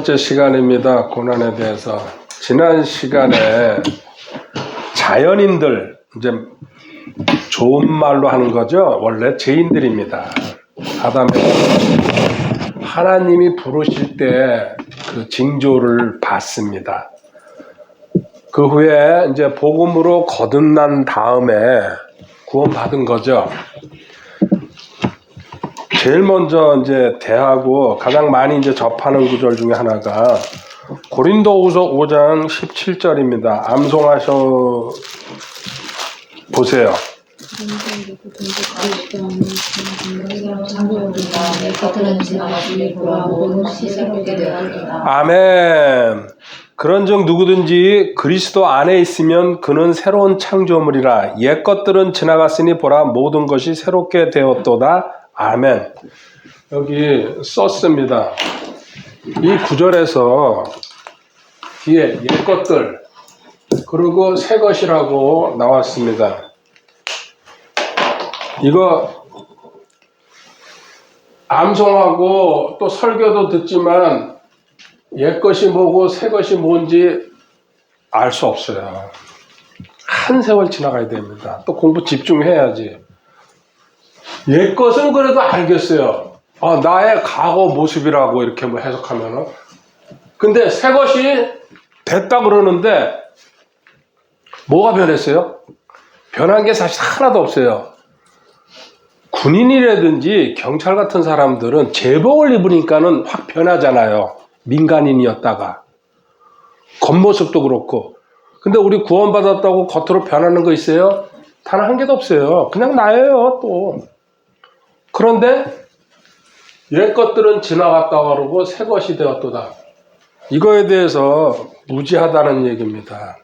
번째 시간입니다. 고난에 대해서. 지난 시간에 자연인들, 이제 좋은 말로 하는 거죠. 원래 죄인들입니다. 아담의 하나님이 부르실 때 그 징조를 받습니다. 그 후에 이제 복음으로 거듭난 다음에 구원받은 거죠. 제일 먼저 이제 대하고 가장 많이 이제 접하는 구절 중에 하나가 고린도후서 5장 17절입니다. 암송하셔 보세요. 아멘. 그런즉 누구든지 그리스도 안에 있으면 그는 새로운 창조물이라 옛 것들은 지나갔으니 보라 모든 것이 새롭게 되었도다. 아멘. 여기 썼습니다. 이 구절에서 뒤에 옛 것들 그리고 새 것이라고 나왔습니다. 이거 암송하고 또 설교도 듣지만 옛 것이 뭐고 새 것이 뭔지 알 수 없어요. 한 세월 지나가야 됩니다. 또 공부 집중해야지. 옛 것은 그래도 알겠어요. 아, 나의 과거 모습이라고 이렇게 뭐 해석하면은. 근데 새 것이 됐다 그러는데 뭐가 변했어요? 변한 게 사실 하나도 없어요. 군인이라든지 경찰 같은 사람들은 제복을 입으니까는 확 변하잖아요. 민간인이었다가. 겉모습도 그렇고. 근데 우리 구원받았다고 겉으로 변하는 거 있어요? 단 한 개도 없어요. 그냥 나예요, 또. 그런데 옛 것들은 지나갔다 그러고 새 것이 되었도다. 이거에 대해서 무지하다는 얘기입니다.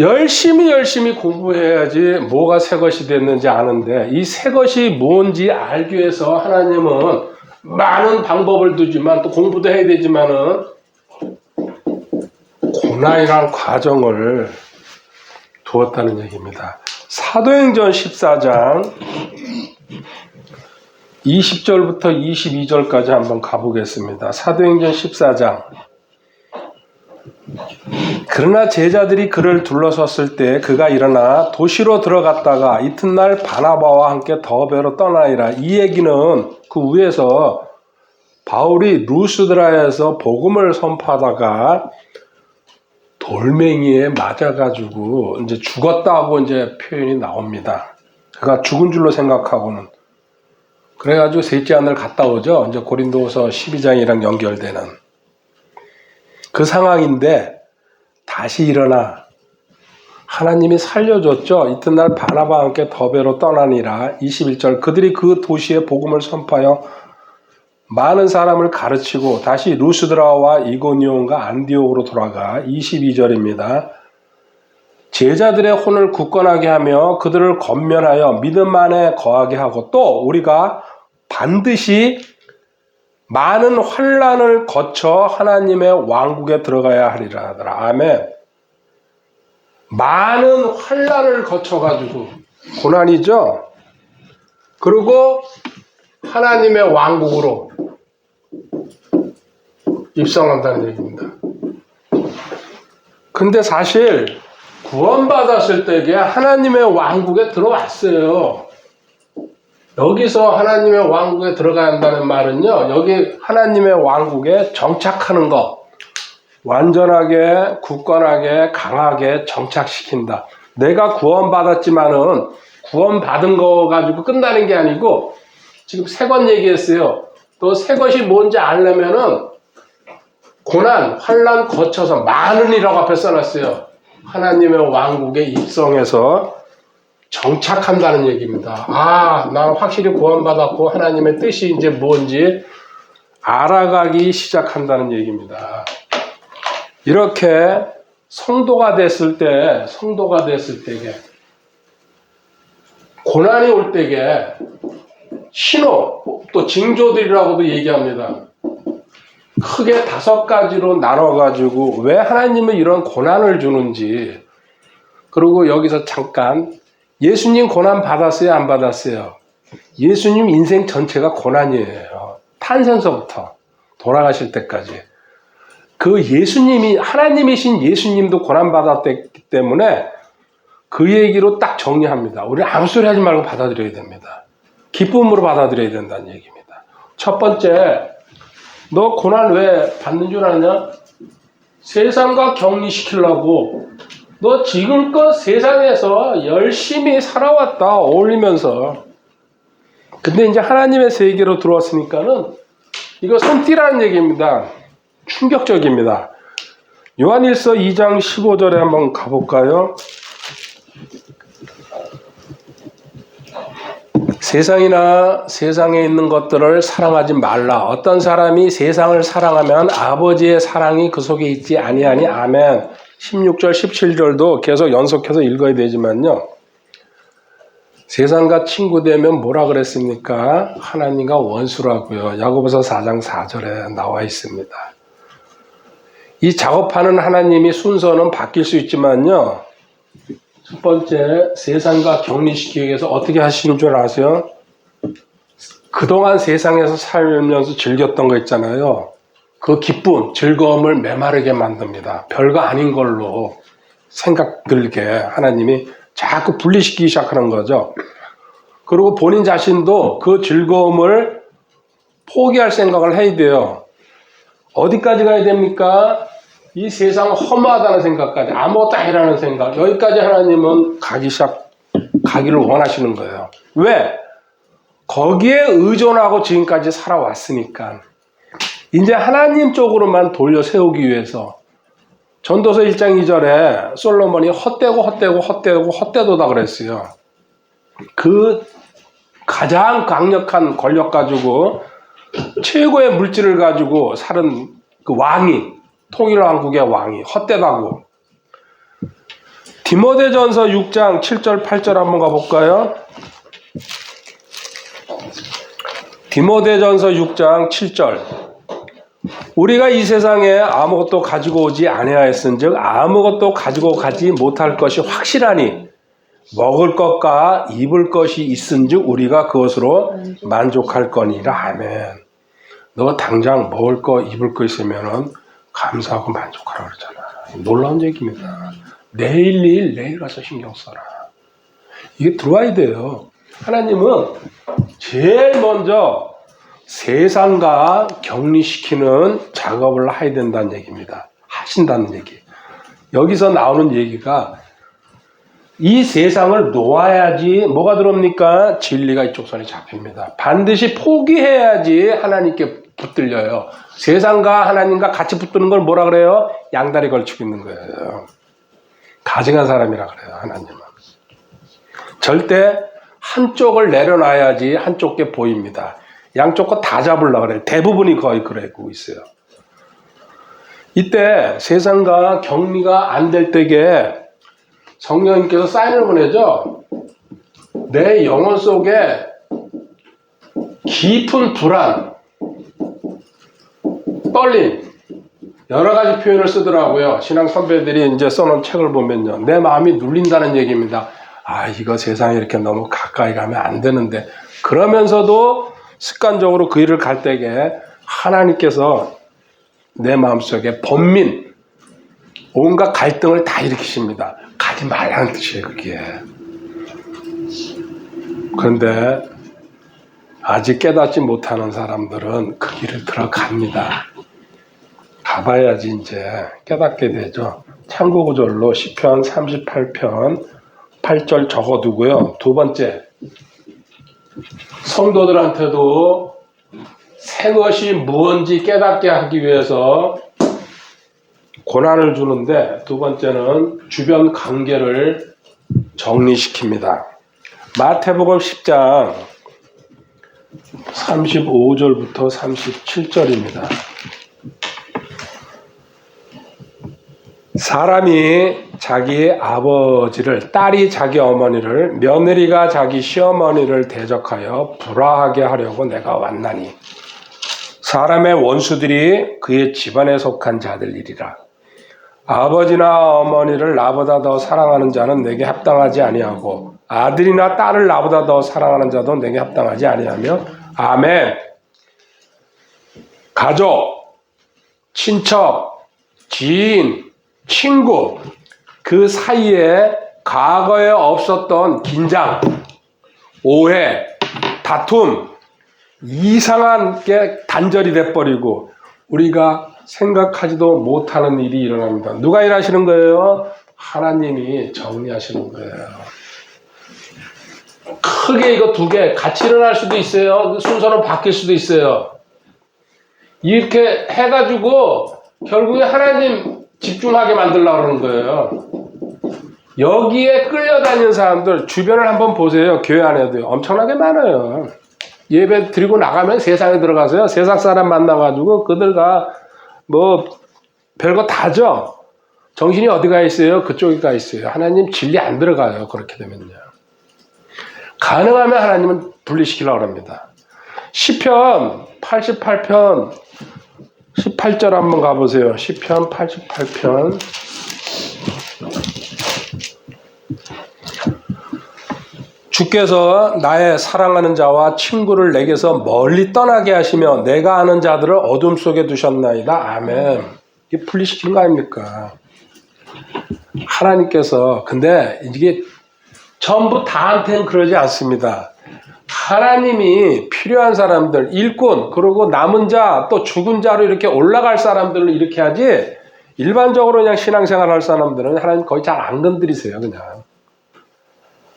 열심히 열심히 공부해야지 뭐가 새 것이 됐는지 아는데 이 새 것이 뭔지 알기 위해서 하나님은 많은 방법을 두지만 또 공부도 해야 되지만은 고난이란 과정을 두었다는 얘기입니다. 사도행전 14장 20절부터 22절까지 한번 가보겠습니다. 사도행전 14장 그러나 제자들이 그를 둘러섰을 때 그가 일어나 도시로 들어갔다가 이튿날 바나바와 함께 더베로 떠나이라. 이 얘기는 그 위에서 바울이 루스드라에서 복음을 선포하다가 돌멩이에 맞아가지고 이제 죽었다고 이제 표현이 나옵니다. 그가 죽은 줄로 생각하고는 그래가지고 셋째 하늘 갔다 오죠. 이제 고린도서 12장이랑 연결되는 그 상황인데 다시 일어나 하나님이 살려줬죠. 이튿날 바나바와 함께 더베로 떠나니라 21절 그들이 그 도시에 복음을 선포하여 많은 사람을 가르치고 다시 루스드라와 이고니온과 안디옥으로 돌아가 22절입니다. 제자들의 혼을 굳건하게 하며 그들을 건면하여 믿음 안에 거하게 하고 또 우리가 반드시 많은 환란을 거쳐 하나님의 왕국에 들어가야 하리라 하더라. 아멘. 많은 환란을 거쳐 가지고 고난이죠. 그리고 하나님의 왕국으로 입성한다는 얘기입니다. 근데 사실 구원받았을 때에 하나님의 왕국에 들어왔어요. 여기서 하나님의 왕국에 들어가야 한다는 말은요, 여기 하나님의 왕국에 정착하는 것, 완전하게, 굳건하게, 강하게 정착시킨다. 내가 구원받았지만은 구원받은 거 가지고 끝나는 게 아니고, 지금 새 것 얘기했어요. 또 새 것이 뭔지 알려면은, 고난, 환란 거쳐서 많은이라고 앞에 써놨어요. 하나님의 왕국에 입성해서 정착한다는 얘기입니다. 아, 나 확실히 구원받았고 하나님의 뜻이 이제 뭔지 알아가기 시작한다는 얘기입니다. 이렇게 성도가 됐을 때, 성도가 됐을 때게 고난이 올 때게 신호, 또 징조들이라고도 얘기합니다. 크게 다섯 가지로 나눠가지고 왜 하나님은 이런 고난을 주는지 그리고 여기서 잠깐 예수님 고난 받았어요? 안 받았어요? 예수님 인생 전체가 고난이에요. 탄생서부터 돌아가실 때까지. 그 예수님이, 하나님이신 예수님도 고난 받았기 때문에 그 얘기로 딱 정리합니다. 우리 아무 소리 하지 말고 받아들여야 됩니다. 기쁨으로 받아들여야 된다는 얘기입니다. 첫 번째, 너 고난 왜 받는 줄 아냐? 세상과 격리시키려고 너 지금껏 세상에서 열심히 살아왔다 어울리면서 근데 이제 하나님의 세계로 들어왔으니까는 이거 손 띄라는 얘기입니다. 충격적입니다. 요한일서 2장 15절에 한번 가볼까요? 세상이나 세상에 있는 것들을 사랑하지 말라. 어떤 사람이 세상을 사랑하면 아버지의 사랑이 그 속에 있지 아니하니 아멘. 16절, 17절도 계속 연속해서 읽어야 되지만요. 세상과 친구 되면 뭐라 그랬습니까? 하나님과 원수라고요. 야고보서 4장 4절에 나와 있습니다. 이 작업하는 하나님이 순서는 바뀔 수 있지만요. 첫 번째, 세상과 격리시키기 위해서 어떻게 하시는 줄 아세요? 그동안 세상에서 살면서 즐겼던 거 있잖아요. 그 기쁨, 즐거움을 메마르게 만듭니다. 별거 아닌 걸로 생각 들게 하나님이 자꾸 분리시키기 시작하는 거죠. 그리고 본인 자신도 그 즐거움을 포기할 생각을 해야 돼요. 어디까지 가야 됩니까? 이 세상 험하다는 생각까지 아무것도 아니라는 생각 여기까지 하나님은 가기 시작 가기를 원하시는 거예요. 왜? 거기에 의존하고 지금까지 살아왔으니까 이제 하나님 쪽으로만 돌려 세우기 위해서 전도서 1장 2절에 솔로몬이 헛되고 헛되고 헛되고 헛되도다 그랬어요. 그 가장 강력한 권력 가지고 최고의 물질을 가지고 살은 그 왕이 통일 왕국의 왕이 헛되다고. 디모데전서 6장 7절 8절 한번 가볼까요? 디모데전서 6장 7절. 우리가 이 세상에 아무것도 가지고 오지 아니하였은즉 아무것도 가지고 가지 못할 것이 확실하니 먹을 것과 입을 것이 있은즉 우리가 그것으로 만족할 거니라 아멘. 너 당장 먹을 거 입을 거 있으면은 감사하고 만족하라 그러잖아. 놀라운 얘기입니다. 내일 일 내일 가서 신경 써라. 이게 들어와야 돼요. 하나님은 제일 먼저 세상과 격리시키는 작업을 해야 된다는 얘기입니다. 하신다는 얘기. 여기서 나오는 얘기가 이 세상을 놓아야지 뭐가 들어옵니까? 진리가 이쪽 손에 잡힙니다. 반드시 포기해야지 하나님께 붙들려요. 세상과 하나님과 같이 붙드는 걸 뭐라 그래요? 양다리 걸치고 있는 거예요. 가증한 사람이라 그래요, 하나님은. 절대 한쪽을 내려놔야지 한쪽 게 보입니다. 양쪽 거 다 잡으려고 그래요. 대부분이 거의 그러고 있어요. 이때 세상과 격리가 안 될 때에 성령님께서 사인을 보내죠. 내 영혼 속에 깊은 불안, 떨림, 여러 가지 표현을 쓰더라고요. 신앙 선배들이 이제 써놓은 책을 보면요. 내 마음이 눌린다는 얘기입니다. 아, 이거 세상에 이렇게 너무 가까이 가면 안 되는데. 그러면서도 습관적으로 그 일을 갈 때에 하나님께서 내 마음속에 번민, 온갖 갈등을 다 일으키십니다. 가지 말라는 뜻이에요, 그게. 그런데 아직 깨닫지 못하는 사람들은 그 길을 들어갑니다. 가봐야지 이제 깨닫게 되죠. 참고 구절로 시편 38편 8절 적어두고요. 두 번째 성도들한테도 새 것이 무언지 깨닫게 하기 위해서 고난을 주는데 두 번째는 주변 관계를 정리시킵니다. 마태복음 10장 35절부터 37절입니다. 사람이 자기 아버지를, 딸이 자기 어머니를, 며느리가 자기 시어머니를 대적하여 불화하게 하려고 내가 왔나니, 사람의 원수들이 그의 집안에 속한 자들이리라. 아버지나 어머니를 나보다 더 사랑하는 자는 내게 합당하지 아니하고 아들이나 딸을 나보다 더 사랑하는 자도 내게 합당하지 아니하며 아멘. 가족, 친척, 지인, 친구 그 사이에 과거에 없었던 긴장, 오해, 다툼, 이상한 게 단절이 돼버리고 우리가 생각하지도 못하는 일이 일어납니다. 누가 일하시는 거예요? 하나님이 정리하시는 거예요. 크게 이거 두 개 같이 일어날 수도 있어요. 순서는 바뀔 수도 있어요. 이렇게 해가지고 결국에 하나님 집중하게 만들려고 그러는 거예요. 여기에 끌려다니는 사람들 주변을 한번 보세요. 교회 안에도 엄청나게 많아요. 예배 드리고 나가면 세상에 들어가서요. 세상 사람 만나가지고 그들과 뭐 별거 다죠. 정신이 어디 가 있어요? 그쪽에 가 있어요. 하나님 진리 안 들어가요. 그렇게 되면요. 가능하면 하나님은 분리시키려고 합니다. 시편 88편 18절 한번 가보세요. 시편 88편 주께서 나의 사랑하는 자와 친구를 내게서 멀리 떠나게 하시며 내가 아는 자들을 어둠 속에 두셨나이다. 아멘. 이게 분리시킨 거 아닙니까? 하나님께서 근데 이게 전부 다한테는 그러지 않습니다. 하나님이 필요한 사람들, 일꾼, 그리고 남은 자, 또 죽은 자로 이렇게 올라갈 사람들을 이렇게 하지, 일반적으로 그냥 신앙생활 할 사람들은 하나님 거의 잘 안 건드리세요, 그냥.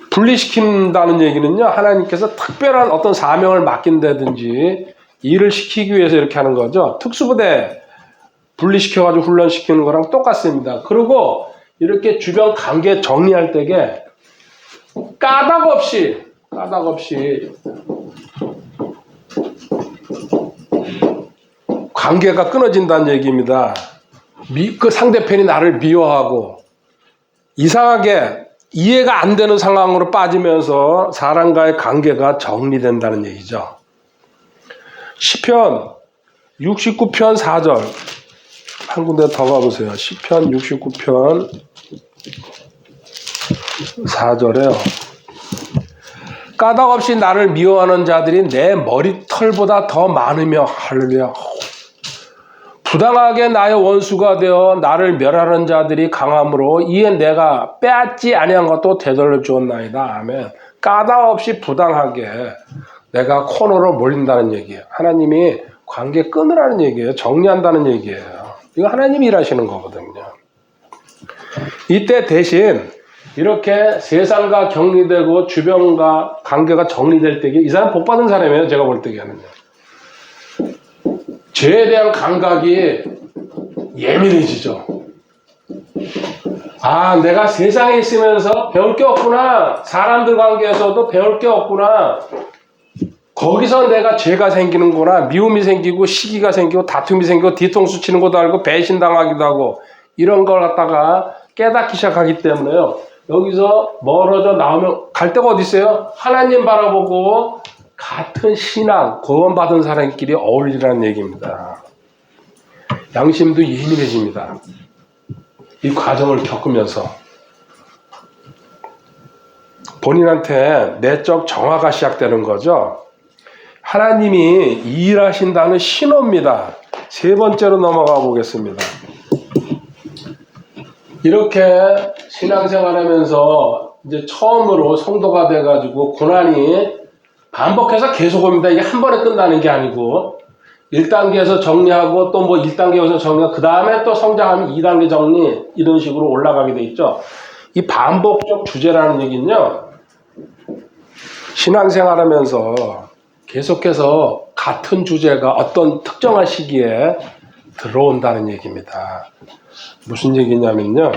분리시킨다는 얘기는요, 하나님께서 특별한 어떤 사명을 맡긴다든지, 일을 시키기 위해서 이렇게 하는 거죠. 특수부대 분리시켜가지고 훈련시키는 거랑 똑같습니다. 그리고 이렇게 주변 관계 정리할 때에 까닭 없이 까닭 없이 관계가 끊어진다는 얘기입니다. 미, 그 상대편이 나를 미워하고 이상하게 이해가 안 되는 상황으로 빠지면서 사람과의 관계가 정리된다는 얘기죠. 시편 69편 4절 한 군데 더 가보세요. 시편 69편 4절에요. 까닭 없이 나를 미워하는 자들이 내 머리털보다 더 많으며 할렐루야. 부당하게 나의 원수가 되어 나를 멸하는 자들이 강함으로 이에 내가 빼앗지 아니한 것도 되돌려 주었나이다. 아멘. 까닭 없이 부당하게 내가 코너로 몰린다는 얘기예요. 하나님이 관계 끊으라는 얘기예요. 정리한다는 얘기예요. 이거 하나님이 일하시는 거거든요. 이때 대신 이렇게 세상과 격리되고 주변과 관계가 정리될 때에 이 사람 복 받은 사람이에요. 제가 볼 때에는요. 죄에 대한 감각이 예민해지죠. 아, 내가 세상에 있으면서 배울 게 없구나. 사람들 관계에서도 배울 게 없구나. 거기서 내가 죄가 생기는구나. 미움이 생기고 시기가 생기고 다툼이 생기고 뒤통수 치는 것도 알고 배신당하기도 하고 이런 걸 갖다가 깨닫기 시작하기 때문에요. 여기서 멀어져 나오면 갈 데가 어디 있어요? 하나님 바라보고 같은 신앙, 구원받은 사람끼리 어울리라는 얘기입니다. 양심도 예민해집니다. 이 과정을 겪으면서 본인한테 내적 정화가 시작되는 거죠. 하나님이 일하신다는 신호입니다. 세 번째로 넘어가 보겠습니다. 이렇게 신앙생활 하면서 이제 처음으로 성도가 돼가지고 고난이 반복해서 계속 옵니다. 이게 한 번에 끝나는 게 아니고 1단계에서 정리하고 또 뭐 1단계에서 정리하고 그 다음에 또 성장하면 2단계 정리 이런 식으로 올라가게 돼 있죠. 이 반복적 주제라는 얘기는요. 신앙생활 하면서 계속해서 같은 주제가 어떤 특정한 시기에 들어온다는 얘기입니다. 무슨 얘기냐면요.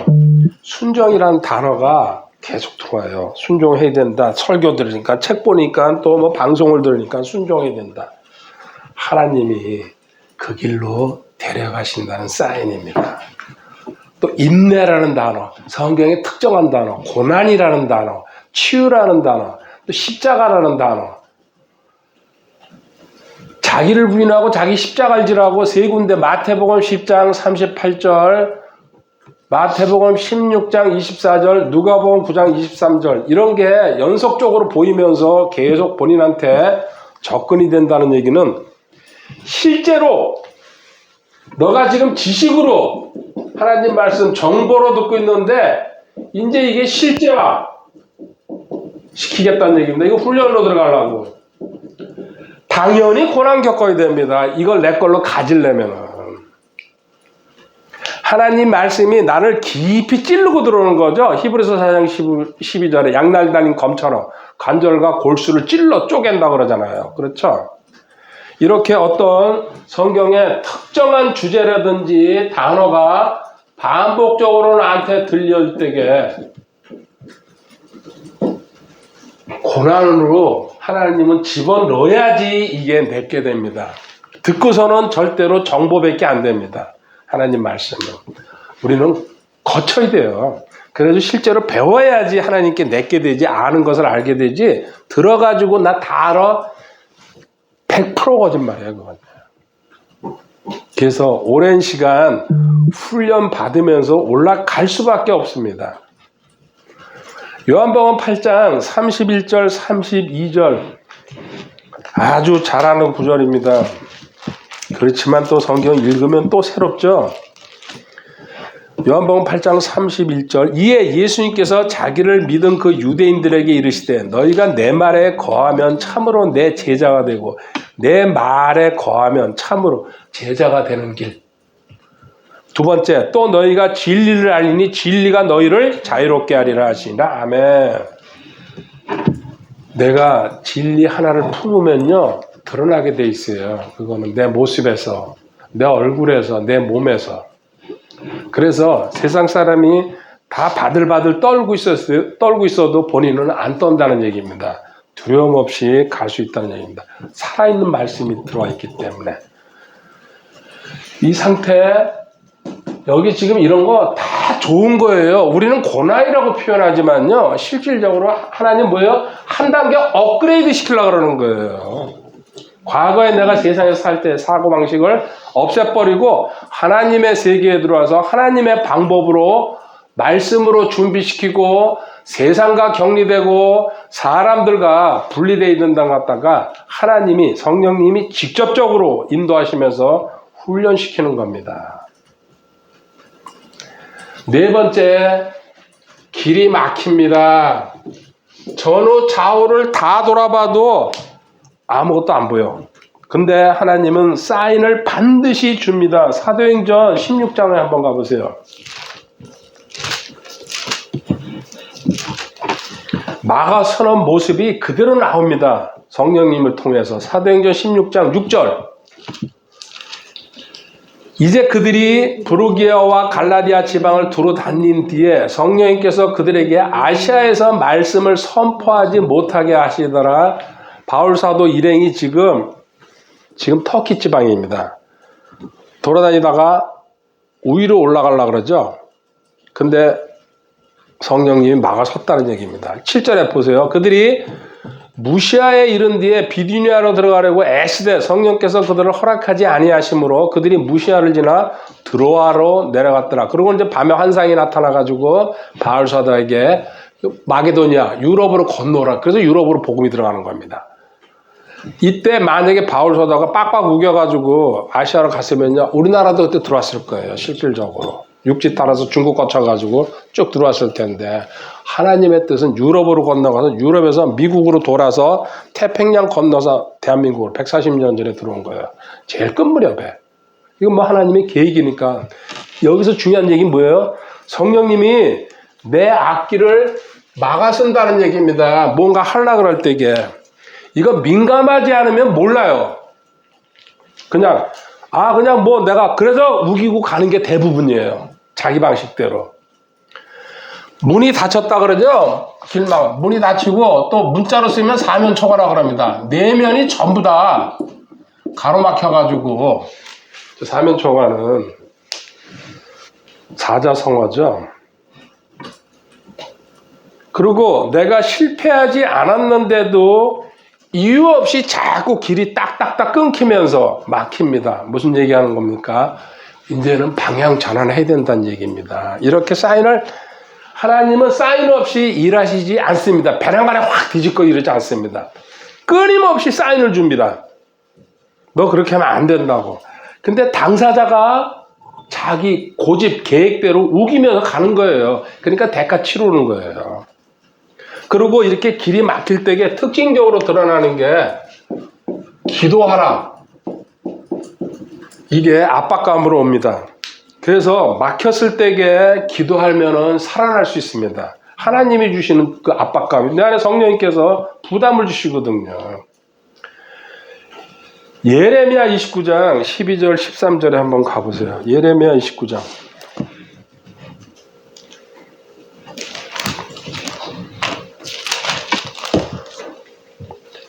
순종이라는 단어가 계속 들어와요. 순종해야 된다. 설교 들으니까, 책 보니까, 또 뭐 방송을 들으니까 순종해야 된다. 하나님이 그 길로 데려가신다는 사인입니다. 또 인내라는 단어, 성경의 특정한 단어, 고난이라는 단어, 치유라는 단어, 또 십자가라는 단어. 자기를 부인하고 자기 십자가를 지라고 세 군데 마태복음 10장 38절 마태복음 16장 24절, 누가복음 9장 23절 이런 게 연속적으로 보이면서 계속 본인한테 접근이 된다는 얘기는 실제로 너가 지금 지식으로 하나님 말씀 정보로 듣고 있는데 이제 이게 실제화 시키겠다는 얘기입니다. 이거 훈련으로 들어가려고. 당연히 고난 겪어야 됩니다. 이걸 내 걸로 가지려면은. 하나님 말씀이 나를 깊이 찌르고 들어오는 거죠. 히브리서 4장 12절에 양날 달린 검처럼 관절과 골수를 찔러 쪼갠다 그러잖아요. 그렇죠? 이렇게 어떤 성경의 특정한 주제라든지 단어가 반복적으로 나한테 들려올 때에 고난으로 하나님은 집어넣어야지 이게 내게 됩니다. 듣고서는 절대로 정보밖에 안 됩니다. 하나님 말씀은. 우리는 거쳐야 돼요. 그래도 실제로 배워야지 하나님께 내게 되지, 아는 것을 알게 되지, 들어가지고 나 다 알아. 100% 거짓말이에요, 그건. 그래서 오랜 시간 훈련 받으면서 올라갈 수밖에 없습니다. 요한복음 8장 31절, 32절 아주 잘하는 구절입니다. 그렇지만 또 성경 읽으면 또 새롭죠. 요한복음 8장 31절 이에 예수님께서 자기를 믿은 그 유대인들에게 이르시되 너희가 내 말에 거하면 참으로 내 제자가 되고 내 말에 거하면 참으로 제자가 되는 길. 두 번째 또 너희가 진리를 알리니 진리가 너희를 자유롭게 하리라 하시나 아멘. 내가 진리 하나를 품으면요 드러나게 돼 있어요. 그거는 내 모습에서, 내 얼굴에서, 내 몸에서. 그래서 세상 사람이 다 바들바들 떨고 있었어요. 떨고 있어도 본인은 안 떤다는 얘기입니다. 두려움 없이 갈 수 있다는 얘기입니다. 살아있는 말씀이 들어와 있기 때문에. 이 상태, 여기 지금 이런 거 다 좋은 거예요. 우리는 고난이라고 표현하지만요. 실질적으로 하나님 뭐예요? 한 단계 업그레이드 시키려고 그러는 거예요. 과거에 내가 세상에서 살 때 사고 방식을 없애버리고 하나님의 세계에 들어와서 하나님의 방법으로 말씀으로 준비시키고 세상과 격리되고 사람들과 분리되어 있는 데 갔다가 하나님이 성령님이 직접적으로 인도하시면서 훈련시키는 겁니다. 네 번째, 길이 막힙니다. 전후 좌우를 다 돌아봐도 아무것도 안 보여. 근데 하나님은 사인을 반드시 줍니다. 사도행전 16장에 한번 가보세요. 막아서는 모습이 그대로 나옵니다. 성령님을 통해서. 사도행전 16장 6절. 이제 그들이 브루기아와 갈라디아 지방을 두루 다닌 뒤에 성령님께서 그들에게 아시아에서 말씀을 선포하지 못하게 하시더라. 바울 사도 일행이 지금 지금 터키 지방입니다. 돌아다니다가 위로 올라가려 그러죠. 근데 성령님이 막아섰다는 얘기입니다. 7절에 보세요. 그들이 무시아에 이른 뒤에 비디니아로 들어가려고 애쓰되 성령께서 그들을 허락하지 아니하심으로 그들이 무시아를 지나 드로아로 내려갔더라. 그리고 이제 밤에 환상이 나타나 가지고 바울 사도에게 마게도니아 유럽으로 건너라. 그래서 유럽으로 복음이 들어가는 겁니다. 이때 만약에 바울 사도가 빡빡 우겨가지고 아시아로 갔으면요 우리나라도 그때 들어왔을 거예요 실질적으로 육지 따라서 중국 거쳐가지고 쭉 들어왔을 텐데 하나님의 뜻은 유럽으로 건너가서 유럽에서 미국으로 돌아서 태평양 건너서 대한민국으로 140년 전에 들어온 거예요 제일 끝 무렵에 이건 뭐 하나님의 계획이니까 여기서 중요한 얘기는 뭐예요? 성령님이 내 악기를 막아 쓴다는 얘기입니다 뭔가 하려 그럴 때게 이거 민감하지 않으면 몰라요. 그냥 아 그냥 뭐 내가 그래서 우기고 가는 게 대부분이에요. 자기 방식대로. 문이 닫혔다 그러죠. 길막 문이 닫히고 또 문자로 쓰면 사면 초과라 그럽니다. 내면이 전부 다 가로막혀 가지고 사면 초과는 사자성어죠. 그리고 내가 실패하지 않았는데도 이유 없이 자꾸 길이 딱딱딱 끊기면서 막힙니다. 무슨 얘기하는 겁니까? 이제는 방향 전환해야 된다는 얘기입니다. 이렇게 사인을 하나님은 사인 없이 일하시지 않습니다. 배낭만에 확 뒤집고 이러지 않습니다. 끊임없이 사인을 줍니다. 너 그렇게 하면 안 된다고. 근데 당사자가 자기 고집 계획대로 우기면서 가는 거예요. 그러니까 대가 치르는 거예요. 그리고 이렇게 길이 막힐 때에 특징적으로 드러나는 게 기도하라. 이게 압박감으로 옵니다. 그래서 막혔을 때에 기도하면은 살아날 수 있습니다. 하나님이 주시는 그 압박감, 내 안에 성령님께서 부담을 주시거든요. 예레미야 29장 12절 13절에 한번 가보세요. 예레미야 29장.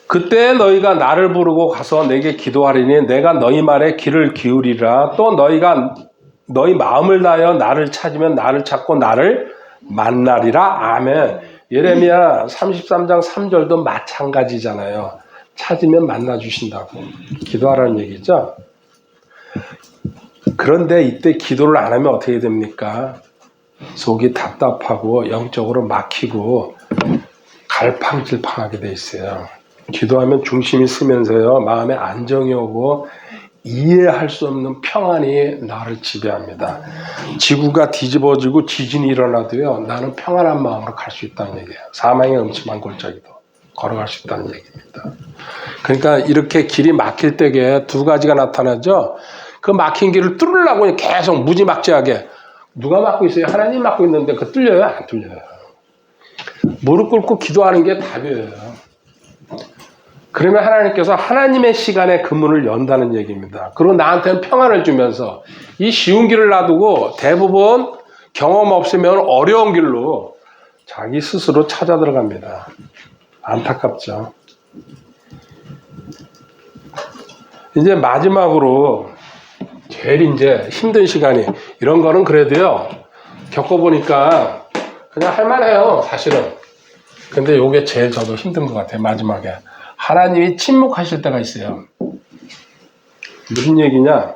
그때 너희가 나를 부르고 가서 내게 기도하리니 내가 너희 말에 귀를 기울이라. 또 너희가 너희 마음을 다하여 나를 찾으면 나를 찾고 나를 만나리라. 아멘. 예레미야 33장 3절도 마찬가지잖아요. 찾으면 만나 주신다고. 기도하라는 얘기죠? 그런데 이때 기도를 안 하면 어떻게 됩니까? 속이 답답하고 영적으로 막히고 갈팡질팡하게 돼 있어요 기도하면 중심이 쓰면서요, 마음에 안정이 오고 이해할 수 없는 평안이 나를 지배합니다. 지구가 뒤집어지고 지진이 일어나도요, 나는 평안한 마음으로 갈 수 있다는 얘기예요. 사망의 음침한 골짜기도 걸어갈 수 있다는 얘기입니다. 그러니까 이렇게 길이 막힐 때에 두 가지가 나타나죠. 그 막힌 길을 뚫으려고 계속 무지막지하게 누가 막고 있어요? 하나님 막고 있는데 그 뚫려요? 안 뚫려요. 무릎 꿇고 기도하는 게 답이에요. 그러면 하나님께서 하나님의 시간에 그 문을 연다는 얘기입니다. 그리고 나한테는 평안을 주면서 이 쉬운 길을 놔두고 대부분 경험 없으면 어려운 길로 자기 스스로 찾아 들어갑니다. 안타깝죠. 이제 마지막으로 제일 이제 힘든 시간이 이런 거는 그래도요 겪어보니까 그냥 할만해요 사실은 근데 요게 제일 저도 힘든 것 같아요 마지막에 하나님이 침묵하실 때가 있어요. 무슨 얘기냐?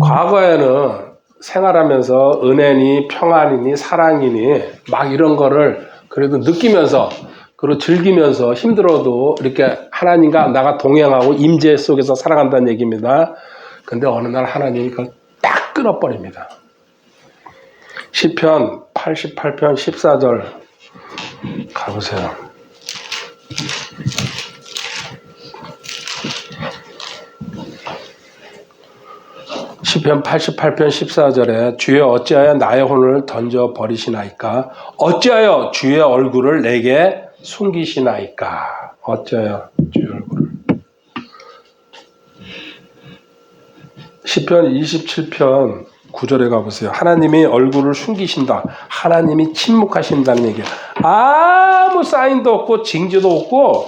과거에는 생활하면서 은혜니 평안이니 사랑이니 막 이런 거를 그래도 느끼면서 그리고 즐기면서 힘들어도 이렇게 하나님과 나가 동행하고 임재 속에서 살아간다는 얘기입니다. 근데 어느 날 하나님이 그걸 딱 끊어버립니다. 시편 88편 14절 가보세요. 시편 88편 14절에 주여 어찌하여 나의 혼을 던져 버리시나이까 어찌하여 주의 얼굴을 내게 숨기시나이까 어찌하여 주의 얼굴을 시편 27편 9절에 가보세요. 하나님이 얼굴을 숨기신다. 하나님이 침묵하신다는 얘기야. 아무 사인도 없고 징조도 없고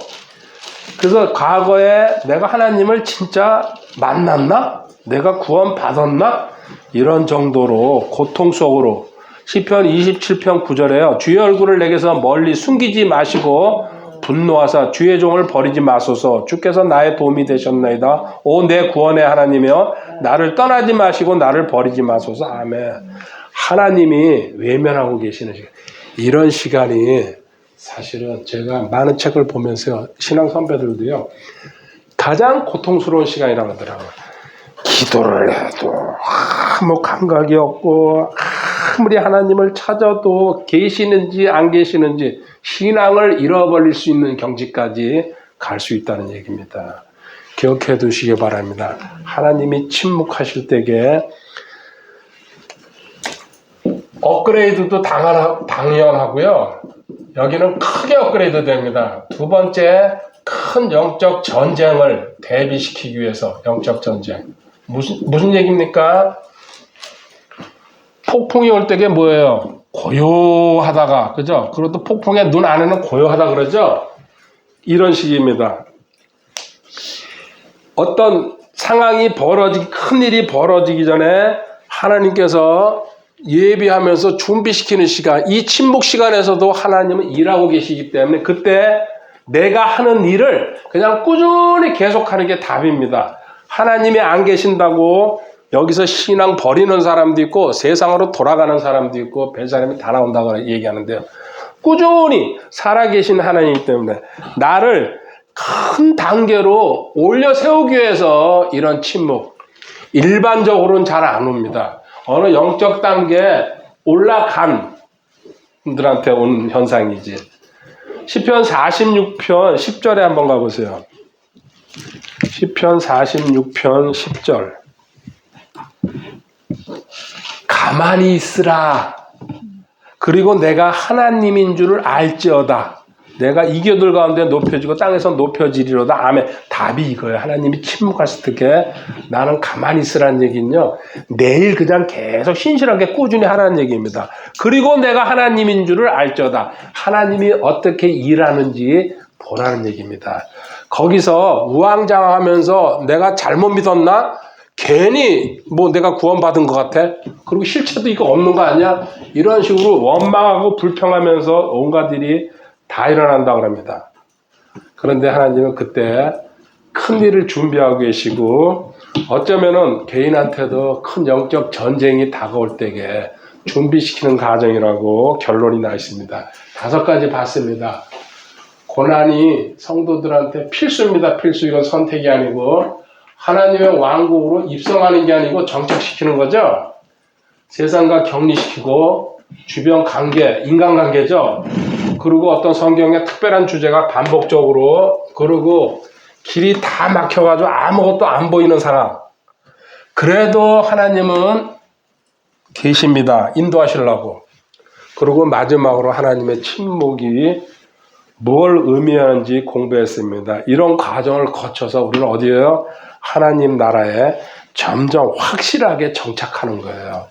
그래서 과거에 내가 하나님을 진짜 만났나? 내가 구원 받았나? 이런 정도로 고통 속으로 시편 27편 9절에요. 주의 얼굴을 내게서 멀리 숨기지 마시고 분노하사 주의 종을 버리지 마소서 주께서 나의 도움이 되셨나이다. 오 내 구원의 하나님이여 나를 떠나지 마시고 나를 버리지 마소서. 아멘. 하나님이 외면하고 계시는 시간. 이런 시간이 사실은 제가 많은 책을 보면서 신앙 선배들도요. 가장 고통스러운 시간이라고 하더라고요. 기도를 해도 아무 감각이 없고 아무리 하나님을 찾아도 계시는지 안 계시는지 신앙을 잃어버릴 수 있는 경지까지 갈 수 있다는 얘기입니다. 기억해 두시기 바랍니다. 하나님이 침묵하실 때에 업그레이드도 당연하고요. 여기는 크게 업그레이드 됩니다. 두 번째 큰 영적 전쟁을 대비시키기 위해서 영적 전쟁. 무슨 무슨 얘기입니까? 폭풍이 올 때게 뭐예요? 고요하다가 그죠? 그리고 또 폭풍의 눈 안에는 고요하다 그러죠? 이런 식입니다. 어떤 상황이 벌어지기 큰 일이 벌어지기 전에 하나님께서 예비하면서 준비시키는 시간, 이 침묵 시간에서도 하나님은 일하고 계시기 때문에 그때 내가 하는 일을 그냥 꾸준히 계속하는 게 답입니다. 하나님이 안 계신다고 여기서 신앙 버리는 사람도 있고 세상으로 돌아가는 사람도 있고 별 사람이 다 나온다고 얘기하는데요. 꾸준히 살아계신 하나님 때문에 나를 큰 단계로 올려 세우기 위해서 이런 침묵 일반적으로는 잘 안 옵니다. 어느 영적 단계에 올라간 분들한테 온 현상이지. 시편 46편 10절에 한번 가보세요. 시편 46편 10절. 가만히 있으라. 그리고 내가 하나님인 줄을 알지어다. 내가 이교들 가운데 높여지고 땅에서 높여지리로다. 아멘. 답이 이거예요. 하나님이 침묵하실 때 나는 가만히 있으라는 얘기는요. 내일 그냥 계속 신실하게 꾸준히 하라는 얘기입니다. 그리고 내가 하나님인 줄을 알지어다. 하나님이 어떻게 일하는지 보라는 얘기입니다. 거기서 우왕좌왕하면서 내가 잘못 믿었나? 괜히 뭐 내가 구원받은 것 같아? 그리고 실체도 이거 없는 거 아니야? 이런 식으로 원망하고 불평하면서 온갖 일이 다 일어난다 그럽니다. 그런데 하나님은 그때 큰 일을 준비하고 계시고 어쩌면은 개인한테도 큰 영적 전쟁이 다가올 때에 준비시키는 과정이라고 결론이 나 있습니다. 다섯 가지 봤습니다. 고난이 성도들한테 필수입니다. 필수 이건 선택이 아니고 하나님의 왕국으로 입성하는 게 아니고 정착시키는 거죠. 세상과 격리시키고 주변 관계, 인간관계죠. 그리고 어떤 성경의 특별한 주제가 반복적으로 그리고 길이 다 막혀가지고 아무것도 안 보이는 상황. 그래도 하나님은 계십니다. 인도하시려고. 그리고 마지막으로 하나님의 침묵이 뭘 의미하는지 공부했습니다. 이런 과정을 거쳐서 우리는 어디에요? 하나님 나라에 점점 확실하게 정착하는 거예요.